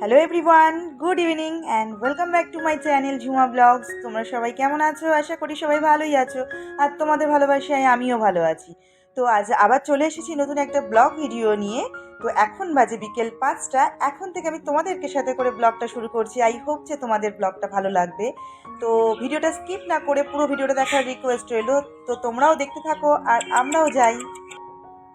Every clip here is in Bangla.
Hello everyone good evening and welcome back to my channel Jhuma blogs তোমরা সবাই কেমন আছো? আশা করি সবাই ভালোই আছো। আর তোমাদের ভালোবাসায় আমিও ভালো আছি। তো আজ আবার চলে এসেছি নতুন একটা ব্লগ ভিডিও নিয়ে। তো এখন বাজে বিকেল পাঁচটা। এখন থেকে আমি তোমাদেরকে সাথে করে ব্লগটা শুরু করছি। আই হোপ যে তোমাদের ব্লগটা ভালো লাগবে। তো ভিডিওটা স্কিপ না করে পুরো ভিডিওটা দেখার রিকোয়েস্ট রইল। তো তোমরাও দেখতে থাকো আর আমরাও যাই।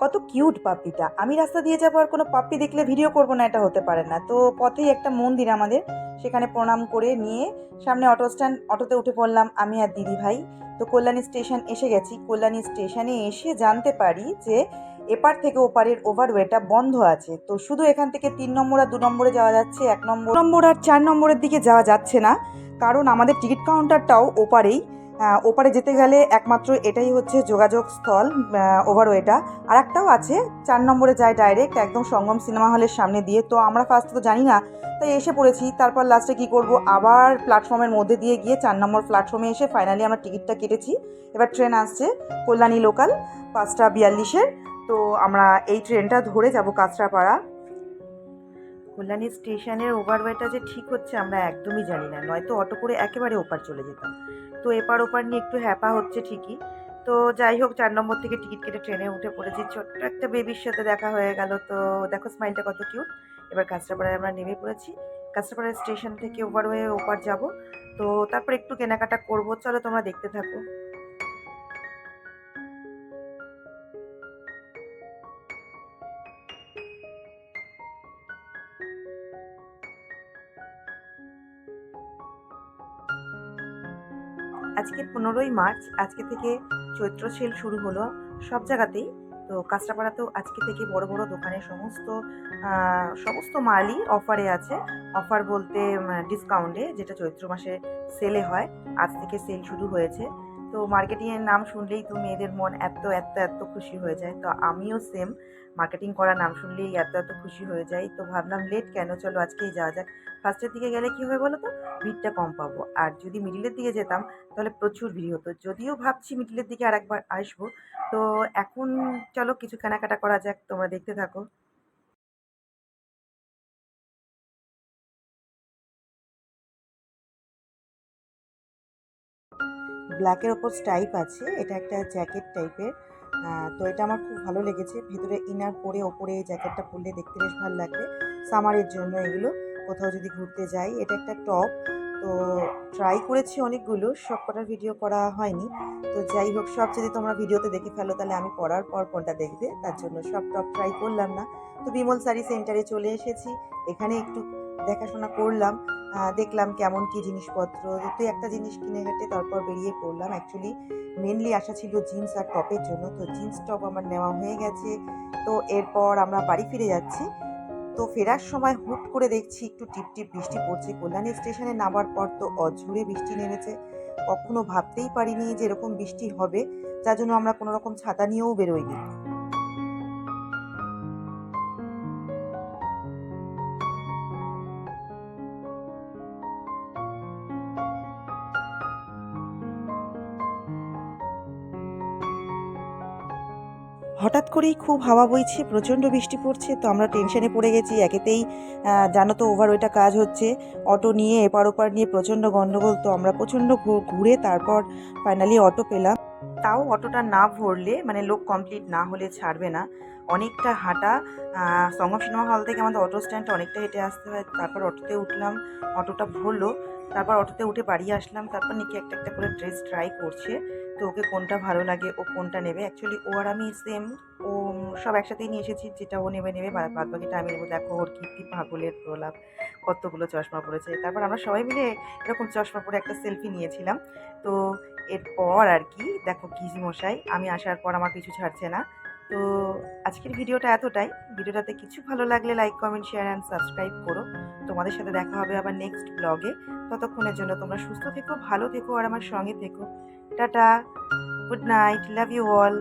কত কিউট পাপ্পিটা আমি রাস্তা দিয়ে যাব আর কোনো পাপ্পি দেখলে ভিডিও করব না, এটা হতে পারে না। তো পথেই একটা মন্দির আমাদের, সেখানে প্রণাম করে নিয়ে সামনে অটো স্ট্যান্ড অটোতে উঠে পড়লাম আমি আর দিদি ভাই। তো কল্যাণী স্টেশন এসে গেছি। কল্যাণী স্টেশনে এসে জানতে পারি যে এপার থেকে ওপারের ওভারওয়েটা বন্ধ আছে। তো শুধু এখান থেকে তিন নম্বর আর দু নম্বরে যাওয়া যাচ্ছে, এক নম্বর নম্বর আর চার নম্বরের দিকে যাওয়া যাচ্ছে না। কারণ আমাদের টিকিট কাউন্টারটাও ওপারেই। ওপারে যেতে গেলে একমাত্র এটাই হচ্ছে যোগাযোগ স্থল ওভারওয়েটা আর একটাও আছে, চার নম্বরে যায় ডাইরেক্ট একদম সঙ্গম সিনেমা হলের সামনে দিয়ে। তো আমরা ফার্স্ট তো জানি না, তাই এসে পড়েছি। তারপর লাস্টে কি করব? আবার প্ল্যাটফর্মের মধ্যে দিয়ে গিয়ে চার নম্বর প্ল্যাটফর্মে এসে ফাইনালি আমরা টিকিটটা কেটেছি। এবার ট্রেন আসছে কল্যাণী লোকাল পাঁচটা বিয়াল্লিশের। তো আমরা এই ট্রেনটা ধরে যাব কাঁচরাপাড়া। কল্যাণী স্টেশনের ওভারওয়েটা যে ঠিক হচ্ছে আমরা একদমই জানি না। নয়তো অটো করে একেবারে ওপার চলে যেতাম। তো এপার ওপার নিয়ে একটু হ্যাপা হচ্ছে ঠিকই। তো যাই হোক, চার নম্বর থেকে টিকিট কেটে ট্রেনে উঠে পড়েছি। ছোট্ট একটা বেবির সাথে দেখা হয়ে গেল। তো দেখো স্মাইলটা কত কিউট এবার কাঁচরাপাড়ায় আমরা নেমে পড়েছি। কাঁচরাপাড়া স্টেশন থেকে ওপার হয়ে ওপার যাব। তো তারপর একটু কেনাকাটা করব। চলো তোমরা দেখতে থাকো। আজকে পনেরোই মার্চ, আজকে থেকে চৈত্র সেল শুরু হলো সব জায়গাতেই। তো কাঁচরাপাড়াতেও আজকে থেকে বড় বড় দোকানে সমস্ত সমস্ত মালই অফারে আছে। অফার বলতে ডিসকাউন্টে যেটা চৈত্র মাসে সেলে হয়, আজ থেকে সেল শুরু হয়েছে। তো মার্কেটিংয়ের নাম শুনলেই তো মেয়েদের মন এত এত এত খুশি হয়ে যায়। তো আমিও সেম মার্কেটিং করার নাম শুনলেই এত এত খুশি হয়ে যাই। তো ভাবলাম লেট কেন? চলো আজকেই যাওয়া যাক। ফার্স্টের দিকে গেলে কি হবে বলো তো? ভিড়টা কম পাবো। আর যদি মিডিলের দিকে যেতাম, তাহলে প্রচুর ভিড় হতো। যদিও ভাবছি মিডিলের দিকে আর একবার আসব। তো এখন চলো কিছু কেনাকাটা করা যাক, তোমরা দেখতে থাকো। ব্ল্যাকের ওপর স্টাইপ আছে, এটা একটা জ্যাকেট টাইপের তো এটা আমার খুব ভালো লেগেছে। ভিতরে ইনার পরে ওপরে এই জ্যাকেটটা পরলে দেখতে বেশ ভালো লাগবে সামারের জন্য এগুলো, কোথাও যদি ঘুরতে যাই, এটা একটা টপ তো ট্রাই করেছি অনেকগুলো, সব কটার ভিডিও করা হয়নি। তো যাই হোক, সব যদি তোমরা ভিডিওতে দেখে ফেলো, তাহলে আমি পরার পর কোনটা দেখবে। তার জন্য সব টপ ট্রাই করলাম না। তো বিমল শাড়ি সেন্টারে চলে এসেছি। এখানে একটু দেখাশোনা করলাম। দেখলাম কেমন কি জিনিসপত্র। তো একটা জিনিস কিনে ঘেটে তারপর বেরিয়ে পড়লাম। অ্যাকচুয়ালি মেনলি আসা ছিল জিন্স আর টপের জন্য। তো জিন্স টপ আমার নেওয়া হয়ে গেছে। তো এরপর আমরা বাড়ি ফিরে যাচ্ছি। তো ফেরার সময় হুট করে দেখছি একটু টিপ টিপ বৃষ্টি পড়ছে। কল্যাণী স্টেশনে নামার পর তো অঝুরে বৃষ্টি নেমেছে। কখনো ভাবতেই পারিনি যে এরকম বৃষ্টি হবে। যার জন্য আমরা কোনো রকম ছাতা নিয়েও বেরোইনি। হঠাৎ করেই খুব হাওয়া বইছে, প্রচণ্ড বৃষ্টি পড়ছে, তো আমরা টেনশনে পড়ে গেছি। একেতেই জানো তো ওভার ওইটা কাজ হচ্ছে। অটো নিয়ে, এপার ওপার নিয়ে প্রচণ্ড গণ্ডগোল, তো আমরা প্রচণ্ড ঘুরে তারপর ফাইনালি অটো পেলাম। তাও অটোটা না ভরলে মানে লোক কমপ্লিট না হলে ছাড়বে না। অনেকটা হাঁটা সঙ্গম সিনেমা হল থেকে আমাদের অটো স্ট্যান্ডটা অনেকটা হেঁটে আসতে হয়, তারপর অটোতে উঠলাম, অটোটা ভরলো। তারপর অটোতে উঠে বাড়ি আসলাম। তারপর নিকি একটা একটা করে ড্রেস ট্রাই করছে। তো ওকে কোনটা ভালো লাগে, ও কোনটা নেবে? অ্যাকচুয়ালি ও আর আমি সেম ও সব একসাথেই নিয়ে এসেছি, যেটা ও নেবে নেবে। বাদ বাকিটা আমি নেব দেখো ওর কী কী পাগলের প্রলাপ, কতগুলো চশমা পড়েছে তারপর আমরা সবাই মিলে এরকম চশমা পরে একটা সেলফি নিয়েছিলাম। তো এরপর আর কি, দেখো কি মশাই, আমি আসার পর আমার কিছু ছাড়ছে না। তো আজকের ভিডিওটা এতটাই। ভিডিওটাতে কিছু ভালো লাগলে like comment share and subscribe করো। তোমাদের সাথে দেখা হবে আবার নেক্সট ব্লগে ততক্ষণের জন্য তোমরা সুস্থ থেকো, ভালো থেকো, আর আমার সঙ্গে থেকো। Tata, good night, love you all.